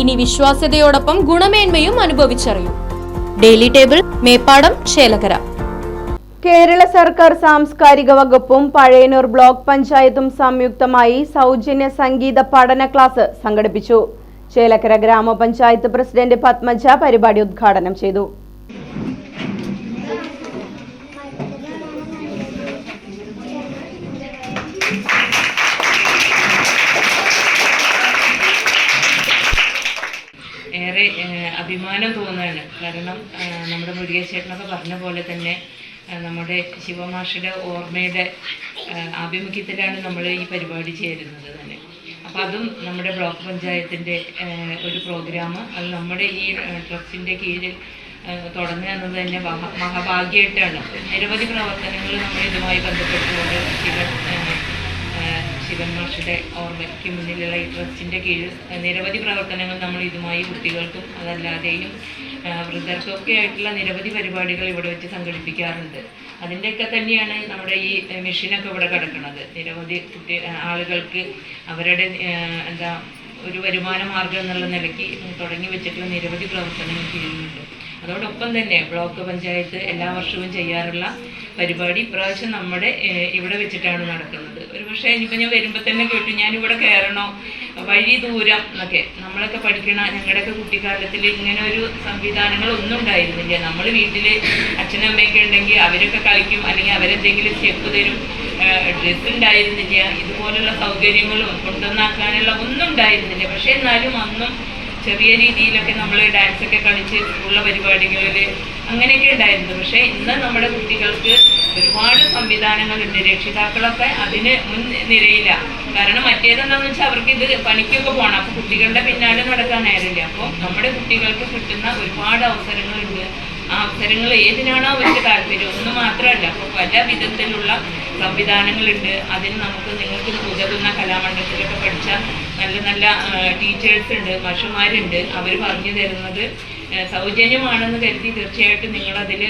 ഇനി വിശ്വാസ്യതയോടൊപ്പം ഗുണമേന്മയും അനുഭവിച്ചറിയൂ. ഡെയിലി ടേബിൾ മേപ്പാടം ചേലകര കേരള സർക്കാർ സാംസ്കാരിക വകുപ്പും പഴയനൂർ ബ്ലോക്ക് പഞ്ചായത്തും സംയുക്തമായി സൗജന്യ സംഗീത പഠന ക്ലാസ് സംഘടിപ്പിച്ചു. ചേലക്കര ഗ്രാമപഞ്ചായത്ത് പ്രസിഡന്റ് പത്മജ പരിപാടി ഉദ്ഘാടനം ചെയ്തു. കാരണം നമ്മുടെ മുരുകേശേട്ടനൊക്കെ പറഞ്ഞ പോലെ തന്നെ നമ്മുടെ ശിവമാഷയുടെ ഓർമ്മയുടെ ആഭിമുഖ്യത്തിലാണ് നമ്മൾ ഈ പരിപാടി ചേരുന്നത് തന്നെ. അപ്പം അതും നമ്മുടെ ബ്ലോക്ക് പഞ്ചായത്തിന്റെ ഒരു പ്രോഗ്രാം അത് നമ്മുടെ ഈ ട്രസ്റ്റിന്റെ കീഴിൽ തുടങ്ങുക എന്നത് തന്നെ മഹാ മഹാഭാഗ്യമായിട്ടാണ്. നിരവധി പ്രവർത്തനങ്ങൾ നമ്മൾ ഇതുമായി ബന്ധപ്പെട്ടുകൊണ്ട് ശിവൻ ശിവൻ ഓർമ്മയ്ക്ക് മുന്നിലുള്ള ഈ ട്രസ്റ്റിന്റെ കീഴിൽ നിരവധി പ്രവർത്തനങ്ങൾ നമ്മൾ ഇതുമായി കുട്ടികൾക്കും അതല്ലാതെയും വൃദ്ധർക്കൊക്കെ ആയിട്ടുള്ള നിരവധി പരിപാടികൾ ഇവിടെ വെച്ച് സംഘടിപ്പിക്കാറുണ്ട്. അതിന്റെയൊക്കെ തന്നെയാണ് നമ്മുടെ ഈ മെഷീനൊക്കെ ഇവിടെ കിടക്കുന്നത്. നിരവധി കുട്ടി ആളുകൾക്ക് അവരുടെ എന്താ ഒരു വരുമാന മാർഗം എന്നുള്ള നിലയ്ക്ക് തുടങ്ങി വെച്ചിട്ടുള്ള നിരവധി പ്രവർത്തനങ്ങൾ ചെയ്യുന്നുണ്ട്. അതോടൊപ്പം തന്നെ ബ്ലോക്ക് പഞ്ചായത്ത് എല്ലാ വർഷവും ചെയ്യാറുള്ള പരിപാടി ഇപ്രാവശ്യം നമ്മുടെ ഇവിടെ വെച്ചിട്ടാണ് നടക്കുന്നത്. ഒരു പക്ഷേ ഇനിയിപ്പോൾ ഞാൻ വരുമ്പോൾ തന്നെ കേട്ടു ഞാനിവിടെ കയറണോ? വഴി ദൂരം എന്നൊക്കെ. നമ്മളൊക്കെ പഠിക്കണ ഞങ്ങളുടെയൊക്കെ കുട്ടിക്കാലത്തിൽ ഇങ്ങനെ ഒരു സംവിധാനങ്ങളൊന്നും ഉണ്ടായിരുന്നില്ല. നമ്മൾ വീട്ടിൽ അച്ഛനും അമ്മയൊക്കെ ഉണ്ടെങ്കിൽ അവരൊക്കെ കളിക്കും അല്ലെങ്കിൽ അവരെന്തെങ്കിലും സ്റ്റെപ്പ് തരും. ഡ്രസ്സ് ഉണ്ടായിരുന്നില്ല. ഇതുപോലുള്ള സൗകര്യങ്ങളും കൊണ്ടുവന്നാക്കാനുള്ള ഒന്നും ഉണ്ടായിരുന്നില്ല. പക്ഷേ എന്നാലും അന്നും ചെറിയ രീതിയിലൊക്കെ നമ്മൾ ഡാൻസ് ഒക്കെ കളിച്ച് ഉള്ള പരിപാടികളിൽ അങ്ങനെയൊക്കെ ഉണ്ടായിരുന്നു. പക്ഷേ ഇന്ന് നമ്മുടെ കുട്ടികൾക്ക് ഒരുപാട് സംവിധാനങ്ങളുണ്ട്. രക്ഷിതാക്കളൊക്കെ അതിന് മുൻ നിരയില്ല കാരണം മറ്റേതെന്താണെന്ന് വെച്ചാൽ അവർക്ക് ഇത് പണിക്കൊക്കെ പോകണം അപ്പോൾ കുട്ടികളുടെ പിന്നാലെ നടക്കാൻ നേരമില്ല അപ്പോൾ നമ്മുടെ കുട്ടികൾക്ക് കിട്ടുന്ന ഒരുപാട് അവസരങ്ങളുണ്ട്. ആ അവസരങ്ങൾ ഏതിനാണോ അവർക്ക് താല്പര്യം? ഒന്ന് മാത്രമല്ല അപ്പോൾ പല വിധത്തിലുള്ള സംവിധാനങ്ങളുണ്ട്. അതിന് നമുക്ക് നിങ്ങൾക്ക് ഉതകുന്ന കലാമണ്ഡലത്തിലൊക്കെ പഠിച്ച നല്ല നല്ല ടീച്ചേഴ്സ് ഉണ്ട് മഷുമാരുണ്ട്. അവർ പറഞ്ഞു തരുന്നത് സൗജന്യമാണെന്ന് കരുതി തീർച്ചയായിട്ടും നിങ്ങളതിൽ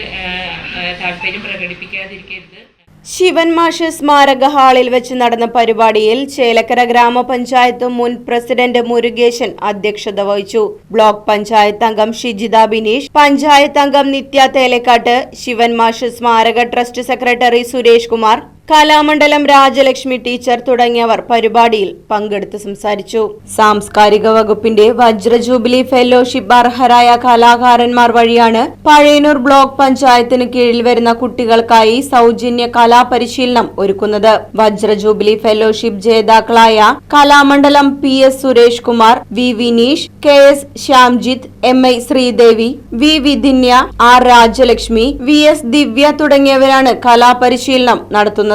താല്പര്യം പ്രകടിപ്പിക്കാതിരിക്കരുത്. ശിവൻ മാഷ് സ്മാരക ഹാളിൽ വെച്ച് നടന്ന പരിപാടിയിൽ ചേലക്കര ഗ്രാമപഞ്ചായത്ത് മുൻ പ്രസിഡന്റ് മുരുകേശൻ അധ്യക്ഷത വഹിച്ചു. ബ്ലോക്ക് പഞ്ചായത്ത് അംഗം ഷിജിത ബിനീഷ് പഞ്ചായത്ത് അംഗം നിത്യ തേലക്കാട്ട് ശിവൻ മാഷ് സ്മാരക trust secretary Suresh Kumar Kalamandalam Rajalakshmi teacher തുടങ്ങിയവർ പരിപാടിയിൽ പങ്കെടുത്ത് സംസാരിച്ചു. സാംസ്കാരിക വകുപ്പിന്റെ വജ്രജൂബിലി ഫെലോഷിപ്പ് അർഹരായ കലാകാരന്മാർ വഴിയാണ് പഴയനൂർ ബ്ലോക്ക് പഞ്ചായത്തിന് കീഴിൽ വരുന്ന കുട്ടികൾക്കായി സൗജന്യ കലാപരിശീലനം ഒരുക്കുന്നത്. വജ്രജൂബിലി ഫെലോഷിപ്പ് ജേതാക്കളായ Kalamandalam P S Suresh Kumar V Vineesh K S Syamjith M I Sreedevi V Vidhinya R Rajalakshmi V S Divya തുടങ്ങിയവരാണ് കലാപരിശീലനം നടത്തുന്നത്.